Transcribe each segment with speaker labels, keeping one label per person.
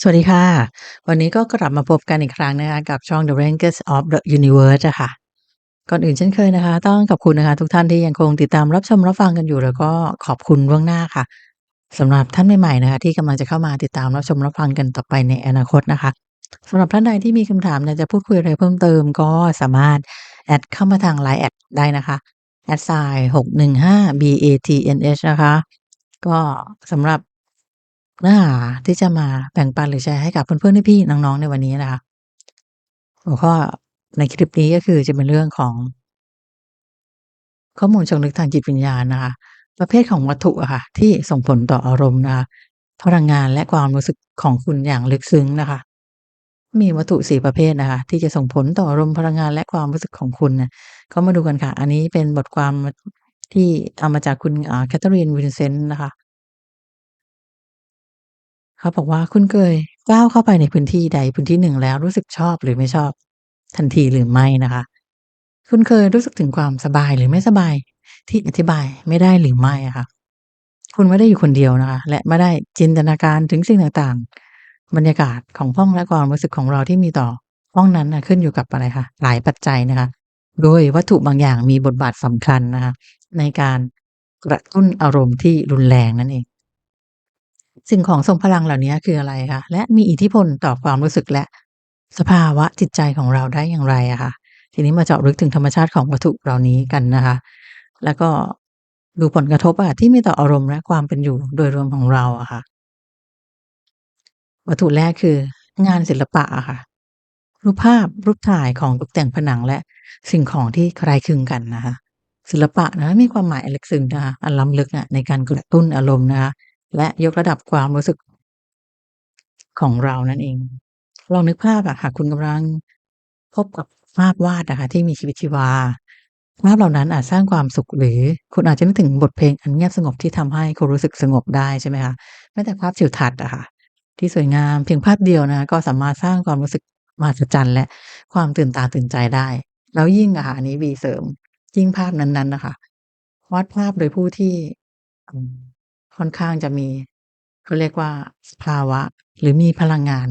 Speaker 1: สวัสดีค่ะ วันนี้ก็กลับมาพบกันอีกครั้งนะคะ กับช่อง The Rankers of the Universe อะค่ะก่อนอื่นเช่นเคยนะคะ ต้องขอบคุณนะคะ ทุกท่านที่ยังคงติดตามรับชมรับฟังกันอยู่ แล้วก็ขอบคุณล่วงหน้าค่ะสำหรับท่านใหม่ๆนะคะ ที่กำลังจะเข้ามาติดตามรับชมรับฟังกันต่อไปในอนาคตนะคะสำหรับท่านใดที่มีคำถามอยากจะพูดคุยอะไรเพิ่มเติม ก็สามารถแอดเข้ามาทาง LINE แอดได้นะคะ @615BATNH นะคะ ก็สำหรับ เนื้อหาที่จะมาแบ่งปันหรือแชร์ให้กับเพื่อนๆพี่ๆน้องๆในวันนี้นะคะหัวข้อในคลิปนี้ก็คือจะเป็นเรื่องของ ข้อมูลเชิงลึกทางจิตวิญญาณนะคะ ประเภทของวัตถุอะค่ะ ที่ส่งผลต่ออารมณ์นะคะพลังงานและความรู้สึกของคุณอย่างลึกซึ้งนะคะ มีวัตถุ4ประเภทนะคะ ที่จะส่งผลต่ออารมณ์พลังงานและความรู้สึกของคุณน่ะก็มาดูกันค่ะ อันนี้เป็นบทความที่เอามาจากคุณอ่า Catherine Vincent นะคะ เขาบอกว่า คุณเคยก้าวเข้าไปในพื้นที่ใดพื้นที่หนึ่งแล้วรู้สึกชอบหรือไม่ชอบทันทีหรือไม่นะคะ คุณเคยรู้สึกถึงความสบายหรือไม่สบายที่อธิบายไม่ได้หรือไม่อะค่ะ คุณไม่ได้อยู่คนเดียวนะคะ และไม่ได้จินตนาการถึงสิ่งต่าง ๆ บรรยากาศของห้องและความรู้สึกของเราที่มีต่อห้องนั้นน่ะขึ้นอยู่กับอะไรคะหลายปัจจัยนะคะ โดยวัตถุบางอย่างมีบทบาทสำคัญนะคะในการกระตุ้นอารมณ์ที่รุนแรงนั่นเอง สิ่งของทรงพลังเหล่านี้คืออะไรคะและมีอิทธิพลต่อความรู้สึกและสภาวะจิตใจของเราได้อย่างไรอะคะทีนี้มาเจาะลึกถึงธรรมชาติของวัตถุเหล่านี้กันนะคะ แล้วก็ดูผลกระทบอะที่มีต่ออารมณ์และความเป็นอยู่โดยรวมของเราอะค่ะ วัตถุแรกคืองานศิลปะอะค่ะ รูปภาพรูปถ่ายของตกแต่งผนังและสิ่งของที่คล้ายคลึงกันนะคะศิลปะนะมีความหมายอันลึกซึ้งนะคะอันล้ำลึกอะในการกระตุ้นอารมณ์นะคะ และยกระดับความรู้สึกของเรานั่นเอง ลองนึกภาพอะหากคุณกำลังพบกับภาพวาดอะค่ะที่มีชีวิตชีวา ภาพเหล่านั้นอาจสร้างความสุขหรือคุณอาจจะนึกถึงบทเพลงอันเงียบสงบที่ทำให้คุณรู้สึกสงบได้ใช่ไหมคะแม้แต่ภาพทิวทัศน์อะค่ะ ที่สวยงามเพียงภาพเดียวนะคะก็สามารถสร้างความรู้สึกมหัศจรรย์และความตื่นตาตื่นใจได้ แล้วยิ่งอะค่ะอันนี้ V เสริม ยิ่งภาพนั้นๆนะคะวาดภาพโดยผู้ที่ ค่อนข้างจะมีเขาเรียกว่าภาวะ หรือมีพลังงาน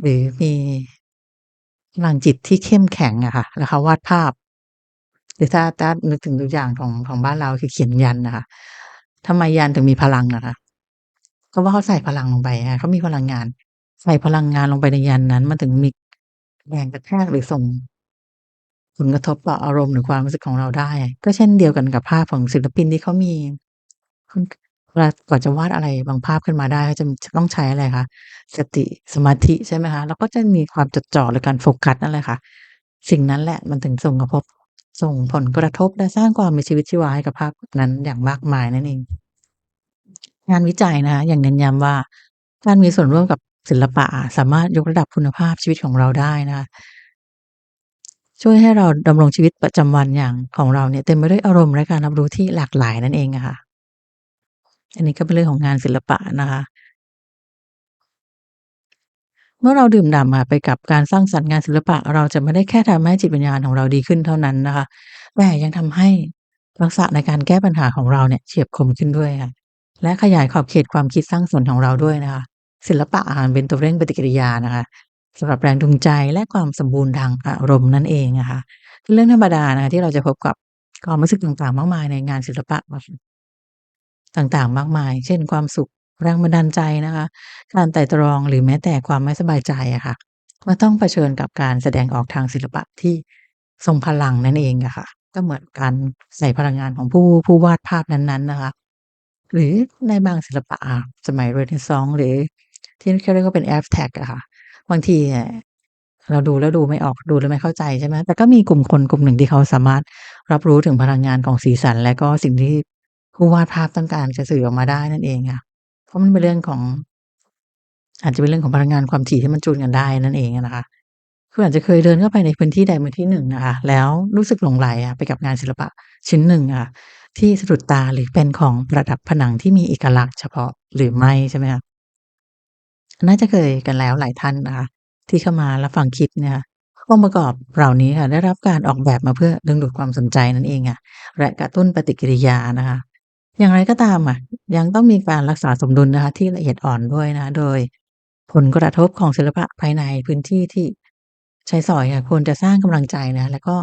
Speaker 1: หรือมีพลังจิตที่เข้มแข็งอะค่ะแล้วเขาวาดภาพ หรือถ้าถ้านึกถึงตัวอย่างของของบ้านเราคือเขียนยันนะคะทำไมยันถึงมีพลังอะคะเพราะว่าเขาใส่พลังลงไปไงเขามีพลังงาน ใส่พลังงานลงไปในยันนั้น มันถึงมีแรงกระแทกหรือส่งผลกระทบต่ออารมณ์หรือความรู้สึกของเราได้ ก็เช่นเดียวกันกับภาพของศิลปินที่เขามี เวลากว่าจะวาดอะไรบางภาพขึ้นมาได้เขาจะต้องใช้อะไรคะ สติสมาธิใช่ไหมคะ แล้วก็จะมีความจดจ่อหรือการโฟกัสนั่นแหละค่ะ สิ่งนั้นแหละมันถึงส่งกระทบส่งผลกระทบและสร้างความมีชีวิตชีวาให้กับภาพนั้นอย่างมากมายนั่นเอง งานวิจัยนะคะยังเน้นย้ำว่า การมีส่วนร่วมกับศิลปะอะสามารถยกระดับคุณภาพชีวิตของเราได้นะคะช่วยให้เราดำรงชีวิตประจำวันอย่างของเราเนี่ยเต็มไปด้วยอารมณ์และการรับรู้ที่หลากหลายนั่นเองอะค่ะ อันนี้ก็เป็นเรื่องของงานศิลปะนะคะ เมื่อเราดื่มด่ำไปกับการสร้างสรรค์งานศิลปะ เราจะไม่ได้แค่ทำให้จิตวิญญาณของเราดีขึ้นเท่านั้นนะคะ แต่ยังทำให้ทักษะในการแก้ปัญหาของเราเนี่ยเฉียบคมขึ้นด้วยค่ะ และขยายขอบเขตความคิดสร้างสรรค์ของเราด้วยนะคะ ศิลปะอะมันเป็นตัวเร่งปฏิกิริยานะคะสำหรับแรงจูงใจและความสมบูรณ์ทางอารมณ์นั่นเองอะคะเป็นเรื่องธรรมดานะคะที่เราจะพบกับความรู้สึกต่างๆ มากมายในงานศิลปะ ต่างๆ มากมาย เช่น ความสุข แรงบันดาลใจนะคะ การไต่ตรองหรือแม้แต่ความไม่สบายใจอะค่ะมื่อต้องเผชิญกับการแสดงออกทางศิลปะที่ทรงพลังนั่นเองอะค่ะ ก็เหมือนการใส่พลังงานของผู้ผู้วาดภาพนั้นๆนะคะ หรือในบางศิลปะสมัยเรเนซองส์หรือที่เขาเรียกว่าเป็น Abstract อะค่ะ บางทีเราดูแล้วดูไม่ออกดูแล้วไม่เข้าใจใช่ไหมแต่ก็มีกลุ่มคนกลุ่มหนึ่งที่เขาสามารถรับรู้ถึงพลังงานของสีสัน และก็สิ่งที่ ผู้วาดภาพต้องการจะสื่อออกมาได้นั่นเองค่ะ เพราะมันเป็นเรื่องของ อาจจะเป็นเรื่องของพลังงานความถี่ที่มันจูนกันได้นั่นเองนะคะคุณอาจจะเคยเดินเข้าไปในพื้นที่ใดพื้นที่หนึ่งนะคะ แล้วรู้สึกหลงใหลอะไปกับงานศิลปะชิ้นหนึ่งอะค่ะที่สะดุดตาหรือเป็นของประดับผนังที่มีเอกลักษณ์เฉพาะหรือไม่ใช่ไหมคะ?น่าจะเคยกันแล้วหลายท่านนะคะที่เข้ามารับฟังคลิปเนี่ยค่ะองค์ประกอบเหล่านี้ค่ะได้รับการออกแบบมาเพื่อดึงดูดความสนใจนั่นเองค่ะและกระตุ้นปฏิกิริยานะคะ อย่างไรก็ตามอะ ยังต้องมีการรักษาสมดุลนะคะ ที่ละเอียดอ่อนด้วยนะ โดยผลกระทบของศิลปะภายในพื้นที่ที่ใช้สอยอะควรจะสร้างกำลังใจนะ แล้วก็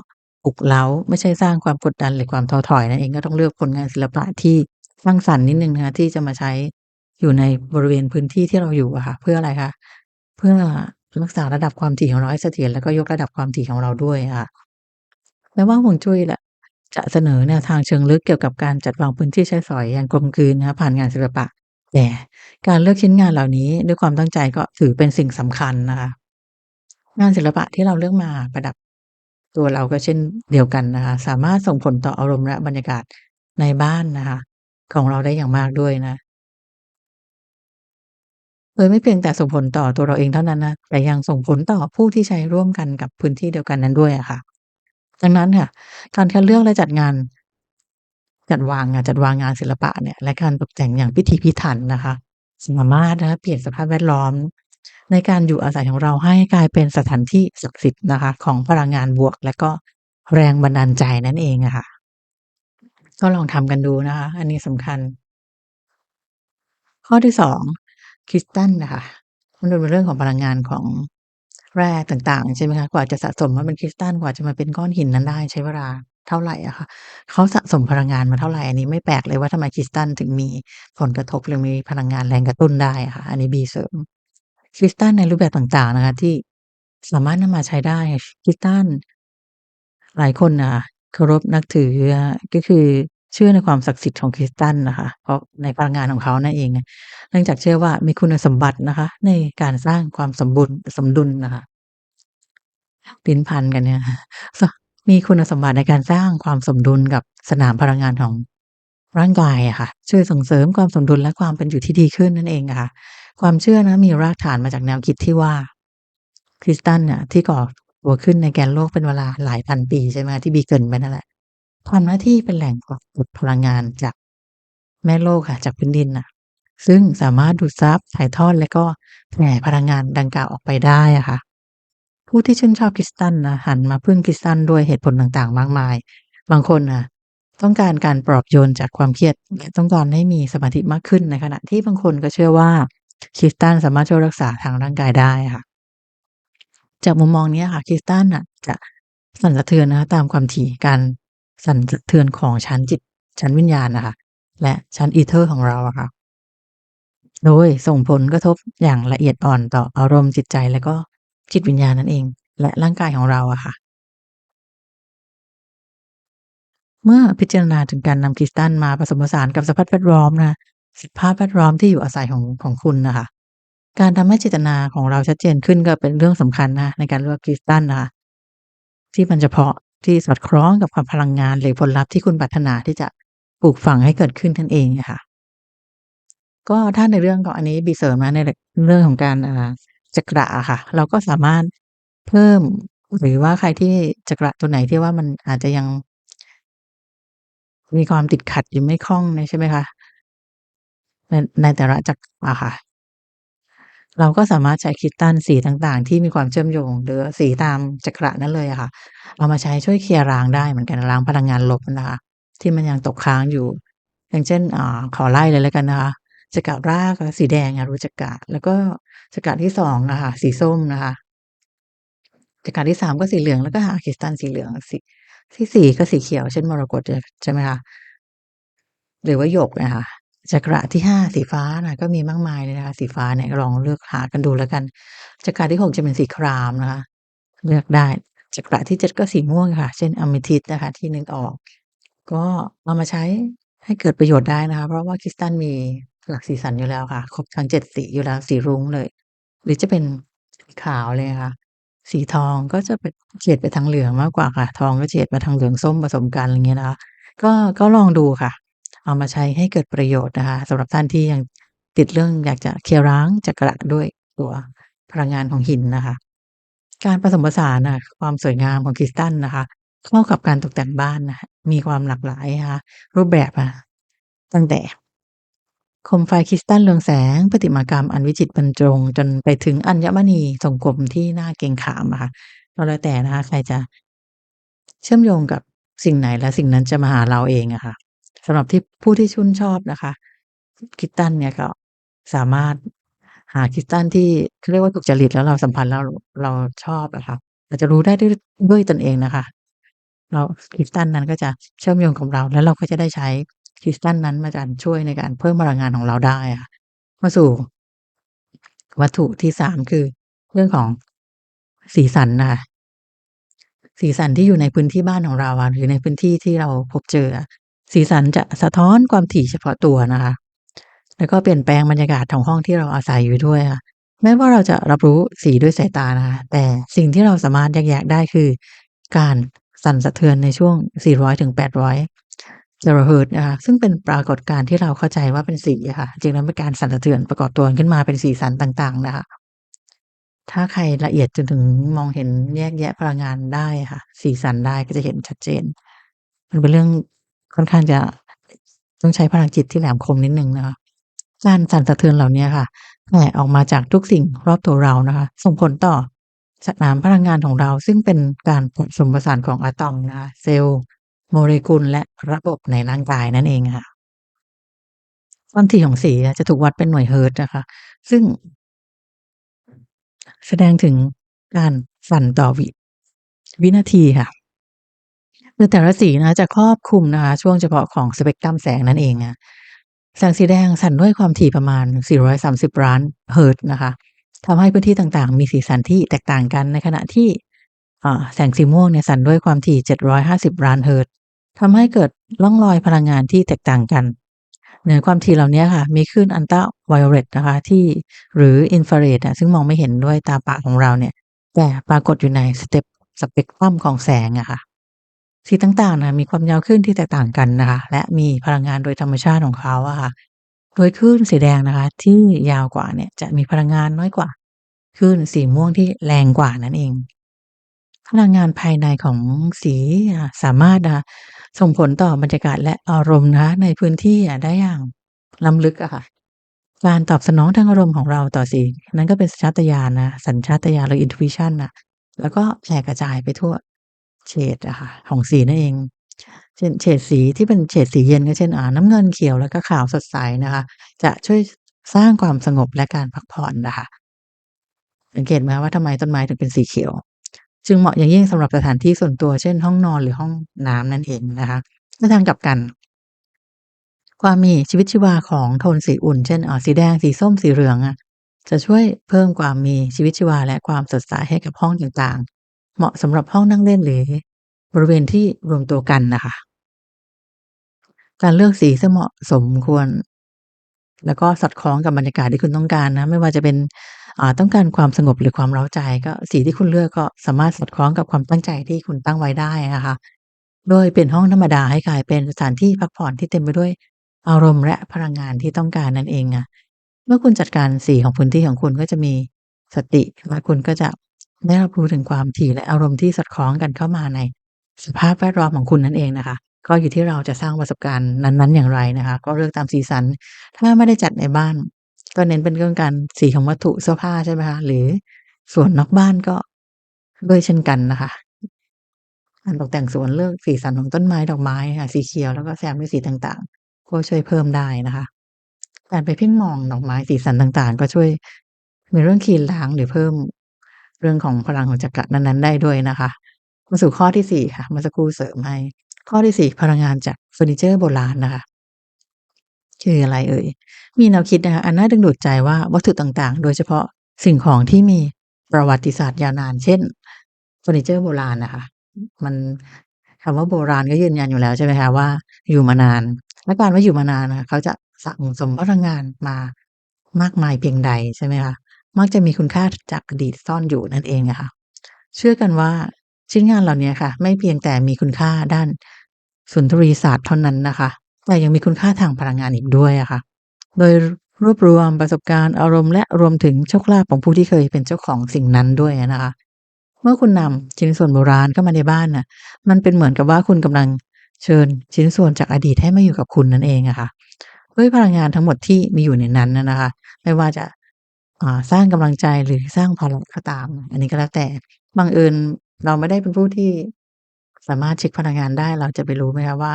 Speaker 1: ปลุกเร้าไม่ใช่สร้างความกดดันหรือความท้อถอยนั่นเองก็ต้องเลือกผลงานศิลปะที่สร้างสรรค์นิดนึงนะคะที่จะมาใช้อยู่ในบริเวณพื้นที่ที่เราอยู่อะค่ะ เพื่ออะไรคะเพื่อรักษาระดับความถี่ของเราให้เสถียรแล้วก็ยกระดับความถี่ของเราด้วยอะค่ะแม้ว่าฮวงจุ้ยแหละ จะเสนอแนวทางเชิงลึกเกี่ยวกับการจัดวางพื้นที่ใช้สอยอย่างกลมกลืนนะคะผ่านงานศิลปะ แต่การเลือกชิ้นงานเหล่านี้ด้วยความตั้งใจก็ถือเป็นสิ่งสำคัญนะคะ งานศิลปะที่เราเลือกมาประดับ ตัวเราก็เช่นเดียวกันนะคะ สามารถส่งผลต่ออารมณ์และบรรยากาศในบ้านนะคะ ของเราได้อย่างมากด้วยนะโดยไม่เพียงแต่ส่งผลต่อตัวเราเองเท่านั้นนะแต่ยังส่งผลต่อผู้ที่ใช้ร่วมกันกับพื้นที่เดียวกันนั้นด้วยอะค่ะ ดังนั้นค่ะ การคัดเลือกและจัดงาน จัดวางอะจัดวางงานศิลปะเนี่ย และการตกแต่งอย่างพิถีพิถันนะคะสามารถนะเปลี่ยนสภาพแวดล้อม ในการอยู่อาศัยของเราให้กลายเป็นสถานที่ศักดิ์สิทธิ์นะคะ ของพลังงานบวก และก็แรงบันดาลใจนั่นเองอะค่ะ ก็ลองทำกันดูนะคะ อันนี้สำคัญ ข้อที่2คริสตัลน่ะค่ะมันดูเป็นเรื่องของพลังงานของ แร่ต่างๆ ใช่ไหมคะ กว่าจะสะสมมาเป็นคริสตัล กว่าจะมาเป็นก้อนหินนั้นได้ใช้เวลาเท่าไหร่อะค่ะ เขาสะสมพลังงานมาเท่าไหร่ อันนี้ไม่แปลกเลยว่าทำไมคริสตัลถึงมีผลกระทบหรือมีพลังงานแรงกระตุ้นได้อะค่ะ อันนี้ B เสริม คริสตัลในรูปแบบต่างๆ นะคะ ที่สามารถนำมาใช้ได้คริสตัลหลายคนนะเคารพนับถือก็คือ เชื่อในความศักดิ์สิทธิ์ของคริสตัลนะคะ เพราะในพลังงานของเขานั่นเองเนื่องจากเชื่อว่ามีคุณสมบัตินะคะ ในการสร้างความสมบุลสมดุลนะคะลิ้นพันกันเนี่ย มีคุณสมบัติในการสร้างความสมดุลกับสนามพลังงานของร่างกายอะค่ะ ช่วยส่งเสริมความสมดุลและความเป็นอยู่ที่ดีขึ้นนั่นเองะค่ะ ความเชื่อนะมีรากฐานมาจากแนวคิดที่ว่า คริสตัลเนี่ยที่ก่อตัวขึ้นในแกนโลกเป็นเวลาหลายพันปีใช่ไหมที่ B เกินไปนั่นแหละ ทำหน้าที่เป็นแหล่งกอบกู้พลังงานจากแม่โลกค่ะ จากพื้นดินน่ะ ซึ่งสามารถดูดซับถ่ายทอดและก็แผ่พลังงานดังกล่าวออกไปได้อะค่ะ ผู้ที่ชื่นชอบคริสตัลนะหันมาพึ่งคริสตัลด้วยเหตุผลต่างๆ มากมาย บางคนน่ะต้องการการปลอบโยนจากความเครียดและต้องการให้มีสมาธิมากขึ้นในขณะที่บางคนก็เชื่อว่าคริสตัลสามารถช่วยรักษาทางร่างกายได้ค่ะ จากมุมมองนี้ค่ะคริสตัลน่ะ จะสั่นสะเทือนนะคะตามความถี่การ สั่นสะเทือนของชั้นจิตชั้นวิญญาณนะคะและชั้น Ether ของเราอะค่ะ โดยส่งผลกระทบอย่างละเอียดอ่อนต่ออารมณ์จิตใจและก็จิตวิญญาณนั่นเอง และร่างกายของเราอะค่ะ เมื่อพิจารณาถึงการนำคริสตัลมาผสมผสานกับสภาพแวดล้อมนะสภาพแวดล้อมที่อยู่อาศัยของของคุณนะคะการทำให้เจตนาของเราชัดเจนขึ้นก็เป็นเรื่องสำคัญนะคะในการเลือกคริสตัลนะคะที่มันเฉพาะ ที่สอดคล้องกับความพลังงานหรือผลลัพธ์ที่คุณปรารถนาที่จะปลูกฝังให้เกิดขึ้นนั่นเองค่ะ ก็ถ้าในเรื่องของอันนี้ B เสริมนะในเรื่องของการจักระค่ะ เราก็สามารถเพิ่มหรือว่าใครที่จักระตัวไหนที่ว่ามันอาจจะยัง มีความติดขัดหรือไม่คล่องเนี่ยใช่ไหมคะในในแต่ละจักระค่ะ เราก็สามารถใช้คริสตัลสีต่าง ๆ ที่มีความเชื่อมโยง หรือสีตามจักระนั้นเลยค่ะ เอามาใช้ช่วยเคลียร์ล้างได้เหมือนกันล้างพลังงานลบนะคะ ที่มันยังตกค้างอยู่ อย่างเช่นอขอไล่เลยแล้วกันนะคะจักระรากสีแดงอรุจักระแล้วก็จักระที่2องนะคะสีส้มนะคะจักระที่3ก็สีเหลืองแล้วก็หาคริสตัลสีเหลืองสีที่4ก็สีเขียวเช่นมรกตใช่ไหมคะหรือว่าหยกอะคะ จักระที่5สีฟ้านะก็มีมากมายเลยนะคะสีฟ้าเนี่ยลองเลือกหากันดูแล้วกันจักระที่6จะเป็นสีครามนะคะ เลือกได้จักระที่7ก็สีม่วงค่ะ เช่น Amethyst นะคะ ที่นึกออก ก็เอามาใช้ให้เกิดประโยชน์ได้นะคะ เพราะว่าคริสตัลมีหลากสีสันอยู่แล้วค่ะ ครบทั้ง7สีอยู่แล้วสีรุ้งเลย หรือจะเป็นสีขาวเลยนะคะสีทองก็จะเป็นเฉดไปทางเหลืองมากกว่าค่ะ ทองก็เฉดมาทางเหลืองส้มผสมกันอะไรเงี้ยนะคะก็ก็ลองดูค่ะ เอามาใช้ให้เกิดประโยชน์นะคะสำหรับท่านที่ยังติดเรื่องอยากจะเคลียร์ล้างจักระด้วยตัวพลังงานของหินนะคะ การผสมผสานนะความสวยงามของคริสตัลนะคะ เข้ากับการตกแต่งบ้านนะะมีความหลากหลายนะคะรูปแบบอะตั้งแต่โคมไฟคริสตัลเรืองแสง ประติมากรรมอันวิจิตรบรรจง จนไปถึงอัญมณีทรงกลมที่หน่าเกงขามอะค่ะก็แล้วแต่นะคะ ใครจะเชื่อมโยงกับสิ่งไหนและสิ่งนั้นจะมาหาเราเองอะค่ะ สำหรับที่ผู้ที่ชื่นชอบนะคะคิสตัลเนี่ยก็สามารถหาคิสตัลที่เรียกว่าถูกจริตแล้วเราสัมพันธ์แล้วเราชอบอะค่ะเราจะรู้ได้ด้วยด้วยตนเองนะคะแล้วคริสตัลนั้นก็จะเชื่อมโยงกับเรา แล้วเราก็จะได้ใช้คิสตัลนั้นมาการช่วยในการเพิ่มพลังงานของเราได้ค่ะมาสู่ วัตถุที่3คือเรื่องของสีสันนะคะสีสันที่อยู่ในพื้นที่บ้านของเราหรือในพื้นที่ที่เราพบเจอ สีสันจะสะท้อนความถี่เฉพาะตัวนะคะ แล้วก็เปลี่ยนแปลงบรรยากาศของห้องที่เราอาศัยอยู่ด้วยค่ะแม้ว่าเราจะรับรู้สีด้วยสายตานะคะ แต่สิ่งที่เราสามารถแยกแยะได้คือ การสั่นสะเทือนในช่วง 400-800เราเฮิร์ตซ์นะคะซึ่งเป็นปรากฏการณ์ที่เราเข้าใจว่าเป็นสีะค่ะจริงๆแล้วเป็นการสั่นสะเทือนประกอบตัวขึ้นมาเป็นสีสันต่างๆนะคะถ้าใครละเอียดจนถึงมองเห็นแยกแยะพลังงานได้ะค่ะ สีสันได้ก็จะเห็นชัดเจน มันเป็นเรื่อง ค่อนข้างจะต้องใช้พลังจิตที่แหลมคมนิดหนึ่งนะคะการสั่นสะเทือนเหล่านี้ค่ะแผ่ออกมาจากทุกสิ่งรอบตัวเรานะคะ ส่งผลต่อสนามพลังงานของเราซึ่งเป็นการผสมผสานของอะตอมนะคะเซลล์โมเลกุลและระบบในร่างกายนั่นเองค่ะความถี่ของสีจะถูกวัดเป็นหน่วยเฮิร์ตซ์นะคะ ซึ่ง แสดงถึงการสั่นต่อวิวินาทีค่ะ คือแต่ละสีนะจะครอบคลุมนะคะ ช่วงเฉพาะของสเปกตรัมแสงนั่นเองค่ะแสงสีแดงสั่นด้วยความถี่ประมาณ 430 ล้านเฮิร์ตนะคะทำให้พื้นที่ต่างๆ มีสีสันที่แตกต่างกันในขณะที่แสงสีม่วงเนี่ยสั่นด้วยความถี่ 750 ล้านเฮิร์ตทำให้เกิดร่องรอยพลังงานที่แตกต่างกันในความถี่เหล่านี้ค่ะ มีคลื่นอัลตราไวโอเลตนะคะ ที่หรืออินฟราเรดอะซึ่งมองไม่เห็นด้วยตาเปล่าของเราเนี่ย แต่ปรากฏอยู่ในสเต็ปสเปกตรัมของแสงอะค่ะ สีต่าง ๆ นะมีความยาวคลื่นที่แตกต่างกันนะคะ และมีพลังงานโดยธรรมชาติของเขาอะค่ะ โดยคลื่นสีแดงนะคะ ที่ยาวกว่าเนี่ยจะมีพลังงานน้อยกว่าคลื่นสีม่วงที่แรงกว่านั่นเอง พลังงานภายในของสีสามารถนะส่งผลต่อบรรยากาศและอารมณ์นะคะในพื้นที่ได้อย่างล้ำลึกอะค่ะการตอบสนองทางอารมณ์ของเราต่อสีนั้นก็เป็นสัญชาตญาณนะสัญชาตญาณหรือ Intuition น่ะแล้วก็แผ่กระจายไปทั่ว เฉดอะค่ะของสีนั่นเอง เช่นเฉดสีที่เป็นเฉดสีเย็นก็เช่นอ่าน้ำเงินเขียวแล้วก็ขาวสดใสนะคะ จะช่วยสร้างความสงบและการพักผ่อนน่ะค่ะสังเกตไหมคะว่าทำไมต้นไม้ถึงเป็นสีเขียว จึงเหมาะอย่างยิ่งสำหรับสถานที่ส่วนตัวเช่น ห้องนอนหรือห้องน้ำนั่นเองนะคะในทางกลับกัน ความมีชีวิตชีวาของโทนสีอุ่น เช่นอ่าสีแดงสีส้มสีเหลืองอะจะช่วยเพิ่มความมีชีวิตชีวาและความสดใสให้กับห้องต่างๆ เหมาะสำหรับห้องนั่งเล่นหรือบริเวณที่รวมตัวกันนะคะ การเลือกสีซึ่เหมาะสมควร แล้วก็สอดคล้องกับบรรยากาศที่คุณต้องการนะ ไม่ว่าจะเป็นต้องการความสงบหรือความเร้าใจ ก็สีที่คุณเลือกก็สามารถสอดคล้องกับความตั้งใจที่คุณตั้งไว้ได้นะคะ โดยเปลี่ยนห้องธรรมดาให้กลายเป็นสถานที่พักผ่อนที่เต็มไปด้วยอารมณ์และพลังงานที่ต้องการนั่นเองค่ะ เมื่อคุณจัดการสีของพื้นที่ของคุณก็จะมีสติและคุณก็จะ ได้รับรู้ถึงความถี่และอารมณ์ที่สอดคล้องกันเข้ามาในสภาพแวดล้อมของคุณนั่นเองนะคะ ก็อยู่ที่เราจะสร้างประสบการณ์นั้นๆ อย่างไรนะคะ ก็เลือกตามสีสัน ถ้าไม่ได้จัดในบ้าน ก็เน้นเป็นเรื่องการสีของวัตถุเสื้อผ้าใช่ไหมคะ หรือสวนนอกบ้านก็ด้วยเช่นกันนะคะการตกแต่งสวนเลือกสีสันของต้นไม้ดอกไม้ค่ะสีเขียวแล้วก็แซมด้วยสีต่างๆ ก็ช่วยเพิ่มได้นะคะการไปเพ่งมองดอกไม้สีสันต่างๆ ก็ช่วยในเรื่องคีนล้างหรือเพิ่ม เรื่องของพลังของจักระนั้น ๆ ได้ด้วยนะคะ มาสู่ข้อที่4ค่ะเมื่อสักครู่เสริมให้ ข้อที่4พลังงานจากเฟอร์นิเชอร์โบราณนะคะคืออะไรเอ่ย?มีแนวคิดนะคะอันน่าดึงดูดใจว่าวัตถุต่างๆ โดยเฉพาะสิ่งของที่มีประวัติศาสตร์ยาวนาน เช่นเฟอร์นิเชอร์โบราณนะคะ มันคำว่าโบราณก็ยืนยันอยู่แล้วใช่ไหมคะว่าอยู่มานาน และการว่าอยู่มานานนะเขาจะสั่งสมพลังงานมามากมายเพียงใดใช่ไหมคะ มักจะมีคุณค่าจากอดีตซ่อนอยู่นั่นเองอะค่ะเชื่อกันว่าชิ้นงานเหล่านี้ค่ะ ไม่เพียงแต่มีคุณค่าด้านสุนทรีศาสตร์เท่านั้นนะคะ แต่ยังมีคุณค่าทางพลังงานอีกด้วยอะค่ะ โดยรวบรวมประสบการณ์อารมณ์และรวมถึงโชคลาภของผู้ที่เคยเป็นเจ้าของสิ่งนั้นด้วยนะคะ เมื่อคุณนำชิ้นส่วนโบราณเข้ามาในบ้านน่ะ มันเป็นเหมือนกับว่าคุณกำลังเชิญชิ้นส่วนจากอดีตให้มาอยู่กับคุณนั่นเองอะค่ะด้วยพลังงานทั้งหมดที่มีอยู่ในนั้นน่ะนะคะ ไม่ว่าจะ อ่า สร้างกำลังใจหรือสร้างภาระก็ตาม อันนี้ก็แล้วแต่ บังเอิญเราไม่ได้เป็นผู้ที่สามารถเช็กพลังงานได้ เราจะไปรู้ไหมคะว่า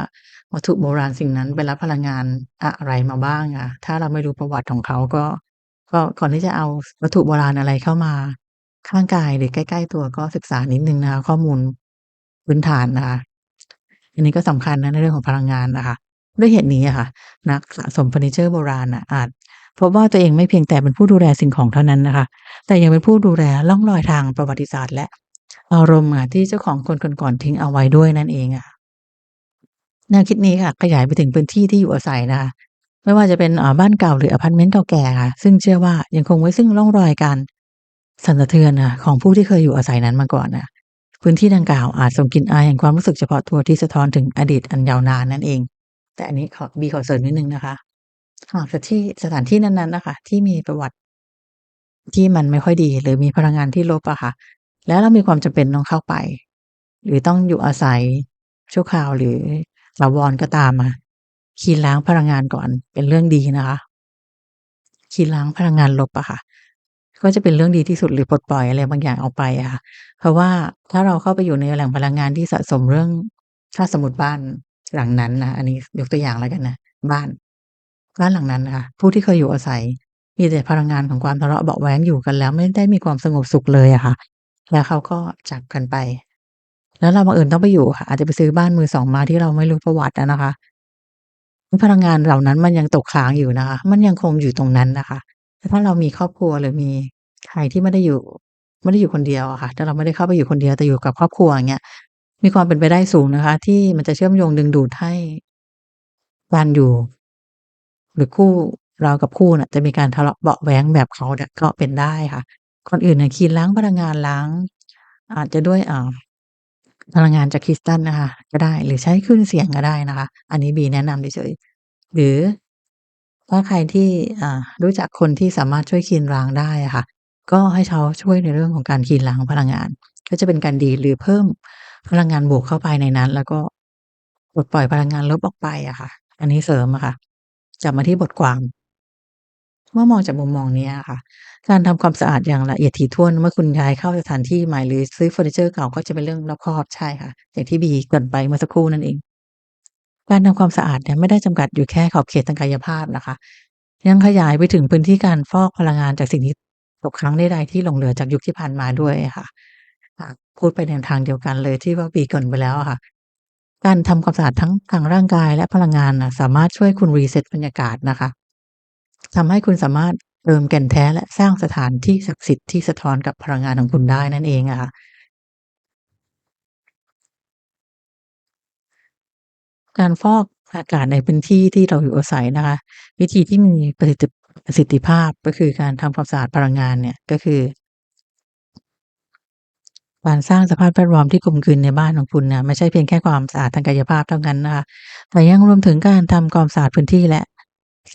Speaker 1: วัตถุโบราณสิ่งนั้นไปรับพลังงานอะไรมาบ้างอะ ถ้าเราไม่รู้ประวัติของเขาก็ ก็ก่อนที่จะเอาวัตถุโบราณอะไรเข้ามาข้างกายหรือใกล้ ๆ ตัวก็ศึกษานิดหนึ่งนะคะ ข้อมูลพื้นฐานนะคะ อันนี้ก็สำคัญนะในเรื่องของพลังงานนะคะ ด้วยเหตุนี้อะค่ะ นักสะสมเฟอร์นิเชอร์โบราณน่ะอาจ พบว่าตัวเองไม่เพียงแต่เป็นผู้ดูแลสิ่งของเท่านั้นนะคะ แต่ยังเป็นผู้ดูแลร่องรอยทางประวัติศาสตร์และอารมณ์อะที่เจ้าของคนก่อนๆทิ้งเอาไว้ด้วยนั่นเองอะแนวคิดนี้ค่ะ ขยายไปถึงพื้นที่ที่อยู่อาศัยนะคะ ไม่ว่าจะเป็นบ้านเก่าหรืออพาร์ตเมนต์เก่าแก่ค่ะ ซึ่งเชื่อว่ายังคงไว้ซึ่งร่องรอยการสั่นสะเทือนของผู้ที่เคยอยู่อาศัยนั้นมาก่อนน่ะพื้นที่ดังกล่าวอาจส่งกลิ่นอายแห่งความรู้สึกเฉพาะตัวที่สะท้อนถึงอดีตอันยาวนานนั่นเอง แต่อันนี้ขอบีขอเสริมนิดนึงนะคะ หากที่สถานที่นั้น ๆ น่ะค่ะ ที่มีประวัติ ที่มันไม่ค่อยดี หรือมีพลังงานที่ลบอะค่ะ แล้วเรามีความจำเป็นต้องเข้าไป หรือต้องอยู่อาศัยชั่วคราว หรือถาวรก็ตามอะคลีนล้างพลังงานก่อนเป็นเรื่องดีนะคะคลีนล้างพลังงานลบอะค่ะ ก็จะเป็นเรื่องดีที่สุด หรือปลดปล่อยอะไรบางอย่างออกไปอะค่ะ เพราะว่าถ้าเราเข้าไปอยู่ในแหล่งพลังงานที่สะสมเรื่อง ถ้าสมมุติบ้านหลังนั้นนะ อันนี้ยกตัวอย่างแล้วกันนะ บ้าน บ้านหลังนั้นนะค่ะผู้ที่เคยอยู่อาศัย มีแต่พลังงานของความทะเลาะเบาะแว้งอยู่กันแล้วไม่ได้มีความสงบสุขเลยอะค่ะ แล้วเขาก็จากกันไป แล้วเราบังเอิญต้องไปอยู่ค่ะ อาจจะไปซื้อบ้านมือสองมาที่เราไม่รู้ประวัตินะคะพลังงานเหล่านั้นมันยังตกค้างอยู่นะคะ มันยังคงอยู่ตรงนั้นนะคะแต่ถ้าเรามีครอบครัวหรือมีใครที่ไม่ได้อยู่ไม่ได้อยู่คนเดียวอะค่ะถ้าเราไม่ได้เข้าไปอยู่คนเดียวแต่อยู่กับครอบครัวอย่างเงี้ยมีความเป็นไปได้สูงนะคะ ที่มันจะเชื่อมโยงดึงดูดให้การอยู่ หรือคู่เรากับคู่น่ะจะมีการทะเลาะเบาะแว้งแบบเขาเนี่ยก็เป็นได้ค่ะก่อนอื่นน่ะคลีนล้างพลังงานล้าง อาจจะด้วยอ่าพลังงานจากคริสตัลนะคะ ก็ได้หรือใช้คลื่นเสียงก็ได้นะคะ อันนี้บีแนะนำเฉยๆหรือถ้าใครที่อ่ารู้จักคนที่สามารถช่วยคีนล้างได้ะค่ะ ก็ให้เขาช่วยในเรื่องของการคีนล้างพลังงาน ก็จะเป็นการดีหรือเพิ่มพลังงานบวกเข้าไปในนั้น แล้วก็ปลดปล่อยพลังงานลบออกไปอะค่ะ อันนี้เสริมอะค่ะ กลับมาที่บทความ เมื่อมองจากมุมมองเนี้ยค่ะ การทำความสะอาดอย่างละเอียดถี่ถ้วนเมื่อคุณย้ายเข้าสถานที่ใหม่หรือซื้อเฟอร์นิเชอร์เก่าก็จะเป็นเรื่องรอบคอบใช่ค่ะ อย่างที่บีเกริ่นไปเมื่อสักครู่นั่นเอง การทำความสะอาดเนี่ยไม่ได้จำกัดอยู่แค่ขอบเขตทางกายภาพนะคะ ยังขยายไปถึงพื้นที่การฟอกพลังงานจากสิ่งที่ตกค้างใดๆที่หลงเหลือจากยุคที่ผ่านมาด้วยค่ะค่ะพูดไปในทางเดียวกันเลยที่ว่าบีเกริ่นไปแล้วอะค่ะ การทำความสะอาดทั้งทางร่างกายและพลังงานน่ะสามารถช่วยคุณ reset บรรยากาศนะคะทำให้คุณสามารถเติมแก่นแท้และสร้างสถานที่ศักดิ์สิทธิ์ที่สะท้อนกับพลังงานของคุณได้นั่นเองอะค่ะการฟอกอากาศในพื้นที่ที่เราอยู่อาศัยนะคะ วิธีที่มีประสิทธิประสิทธิภาพก็คือการทำความสะอาดพลังงานเนี่ยก็คือ การสร้างสภาพแวดล้อมที่กลมกลืนในบ้านของคุณน่ะไม่ใช่เพียงแค่ความสะอาดทางกายภาพเท่านั้นนะคะแต่ยังรวมถึงการทำความสะอาดพื้นที่และ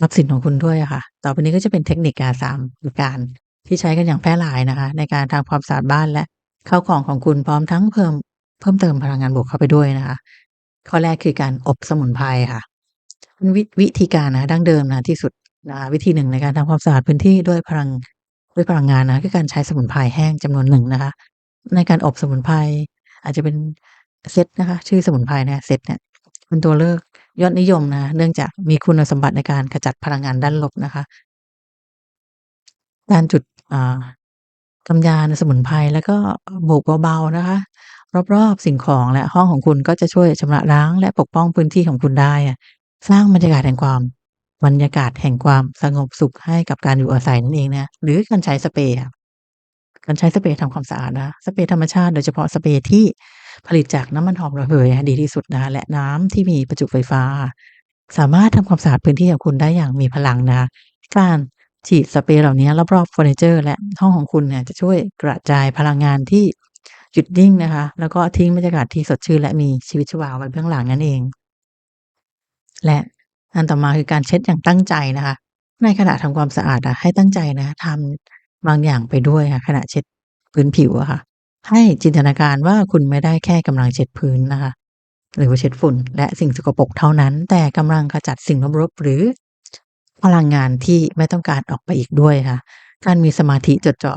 Speaker 1: ทรัพย์สินของคุณด้วยะค่ะ ต่อไปนี้ก็จะเป็นเทคนิคอ่า3ประการที่ใช้กันอย่างแพร่หลายนะคะ ในการทำความสะอาดบ้านและเข้าของของคุณพร้อมทั้งเพิ่มเพิ่มเติมพลังงานบวกเข้าไปด้วยนะคะ ข้อแรกคือการอบสมุนไพรค่ะเป็นวิวิธีการนะคะดั้งเดิมนะที่สุดนะคะวิธีหนึ่งในการทำความสะอาดพื้นที่ด้วยพลังด้วยพลังงานนะคือการใช้สมุนไพรแห้งจำนวนหนึ่งนะคะ ในการอบสมุนไพรอาจจะเป็นเซตนะคะ ชื่อสมุนไพรเนี่ยเซตเนี่ยเป็นตัวเลือกยอดนิยมนะ เนื่องจากมีคุณสมบัติในการขจัดพลังงานด้านลบนะคะ การจุดอ่ากำยานสมุนไพรแล้วก็โบกเบาๆนะคะ รอบๆสิ่งของและห้องของคุณก็จะช่วยชำระล้างและปกป้องพื้นที่ของคุณได้ สร้างบรรยากาศแห่งความบรรยากาศแห่งความสงบสุขให้กับการอยู่อาศัยนั่นเองนะหรือการใช้สเปรย์ การใช้สเปรย์ทำความสะอาดนะสเปรย์ธรรมชาติโดยเฉพาะสเปรย์ที่ผลิตจากน้ำมันหอมระเหยดีที่สุดนะและน้ำที่มีประจุไฟฟ้า สามารถทำความสะอาดพื้นที่ของคุณได้อย่างมีพลังนะ การฉีดสเปรย์เหล่านี้รอบๆเฟอร์นิเชอร์และห้องของคุณเนี่ยจะช่วยกระจายพลังงานที่หยุดนิ่งนะคะ แล้วก็ทิ้งบรรยากาศที่สดชื่นและมีชีวิตชีวาไว้เบื้องหลังนั่นเอง และอันต่อมาคือการเช็ดอย่างตั้งใจนะคะ ในขณะทำความสะอาดอะให้ตั้งใจนะคะทำ บางอย่างไปด้วยค่ะ ขณะเช็ดพื้นผิวอะค่ะ ให้จินตนาการว่าคุณไม่ได้แค่กำลังเช็ดพื้นนะคะ หรือว่าเช็ดฝุ่น และสิ่งสกปรกเท่านั้น แต่กำลังขจัดสิ่งลบๆหรือ พลังงานที่ไม่ต้องการออกไปอีกด้วยค่ะ การมีสมาธิจดจ่อ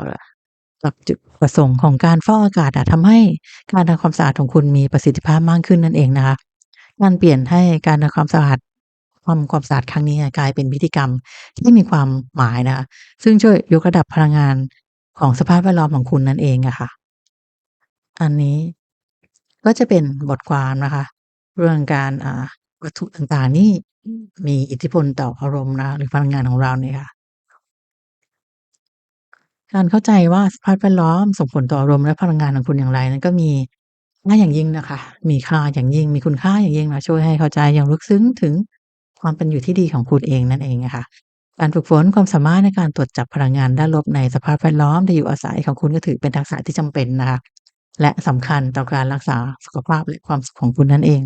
Speaker 1: กับจุดประสงค์ของการฟอกอากาศอะทำให้การทำความสะอาดของคุณมีประสิทธิภาพมากขึ้นนั่นเองนะคะการเปลี่ยนให้การทำความสะอาด ทำความสะอาดครั้งนี้กลายเป็นพิธีกรรมที่มีความหมายนะคะซึ่งช่วยยกระดับพลังงานของสภาพแวดล้อมของคุณนั่นเองอะค่ะ อันนี้ก็จะเป็นบทความนะคะ เรื่องการอ่าวัตถุต่างๆนี่มีอิทธิพลต่ออารมณ์นะคะหรือพลังงานของเราเนี่ยค่ะ การเข้าใจว่าสภาพแวดล้อมส่งผลต่ออารมณ์และพลังงานของคุณอย่างไรนั้นก็มีค่าอย่างยิ่งนะคะ มีค่าอย่างยิ่ง มีคุณค่าอย่างยิ่งนะช่วยให้เข้าใจอย่างลึกซึ้งถึง ความเป็นอยู่ที่ดีของคุณเองนั่นเองอะค่ะการฝึกฝนความสามารถในการตรวจจับพลังงานด้านลบในสภาพแวดล้อมที่อยู่อาศัยของคุณก็ถือเป็นทักษะที่จำเป็นนะคะและสำคัญต่อการรักษาสุขภาพและความสุขของคุณนั่นเอง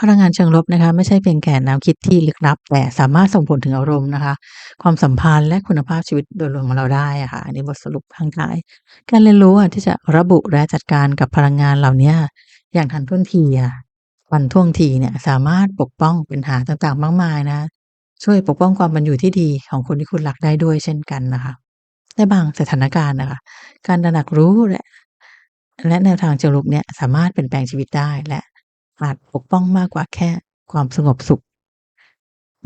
Speaker 1: พลังงานเชิงลบนะคะ ไม่ใช่เพียงแค่แนวคิดที่ลึกลับ แต่สามารถส่งผลถึงอารมณ์นะคะ ความสัมพันธ์และคุณภาพชีวิตโดยรวมของเราได้อะค่ะอันนี้บทสรุปข้างท้าย การเรียนรู้อะที่จะระบุและจัดการกับพลังงานเหล่านี้อย่างทันท่วงที อะทันท่วงทีเนี่ยสามารถปกป้องปัญหาต่างๆ มากมายนะ ช่วยปกป้องความเป็นอยู่ที่ดีของคนที่คุณรักได้ด้วยเช่นกันนะคะในบางสถานการณ์นะคะ การตระหนักรู้และและแนวทางเชิงลบเนี่ยสามารถเปลี่ยนแปลงชีวิตได้และอาจปกป้องมากกว่าแค่ความสงบสุข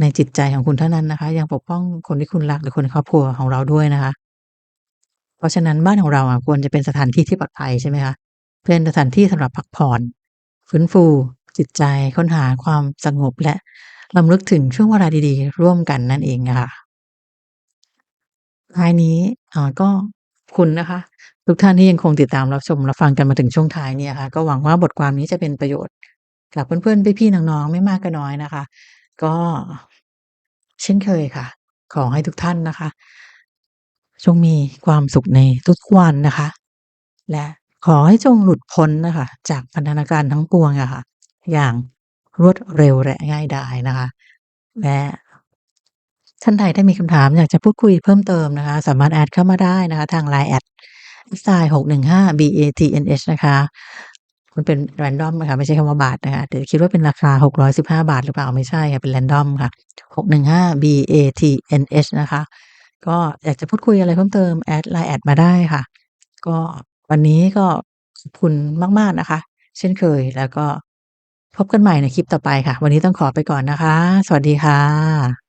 Speaker 1: ในจิตใจของคุณเท่านั้นนะคะ ยังปกป้องคนที่คุณรักหรือคนในครอบครัวของเราด้วยนะคะ เพราะฉะนั้นบ้านของเราอะควรจะเป็นสถานที่ที่ปลอดภัยใช่ไหมคะเป็นสถานที่สำหรับพักผ่อน ฟื้นฟู จิตใจค้นหาความสงบและรำลึกถึงช่วงเวลาดีๆ ร่วมกันนั่นเองค่ะท้ายนี้ก็คุณนะคะ ทุกท่านที่ยังคงติดตามรับชมรับฟังกันมาถึงช่วงท้ายเนี่ยค่ะ ก็หวังว่าบทความนี้จะเป็นประโยชน์กับเพื่อนๆพี่ๆน้องๆไม่มากก็น้อยนะคะ ก็เช่นเคยค่ะ ขอให้ทุกท่านนะคะจงมีความสุขในทุกวันนะคะ และขอให้จงหลุดพ้นนะคะ จากพันธนาการทั้งปวงอะค่ะ อย่างรวดเร็วและง่ายดายนะคะและท่านใดถ้ามีคำถามอยากจะพูดคุยเพิ่มเติมนะคะ สามารถแอดเข้ามาได้นะคะ ทาง LINE แอด @615BATNH นะคะ มันเป็น random อะค่ะไม่ใช่คำว่าบาทนะคะเดี๋ยวคิดว่าเป็นราคา615บาทหรือเปล่า ไม่ใช่ค่ะ เป็น random ค่ะ 615BATNH นะคะ ก็อยากจะพูดคุยอะไรเพิ่มเติมแอด LINE แอดมาได้ค่ะ ก็วันนี้ก็ขอบคุณมาก ๆ นะคะ เช่นเคยแล้วก็ พบกันใหม่ในคลิปต่อไปค่ะ วันนี้ต้องขอไปก่อนนะคะ สวัสดีค่ะ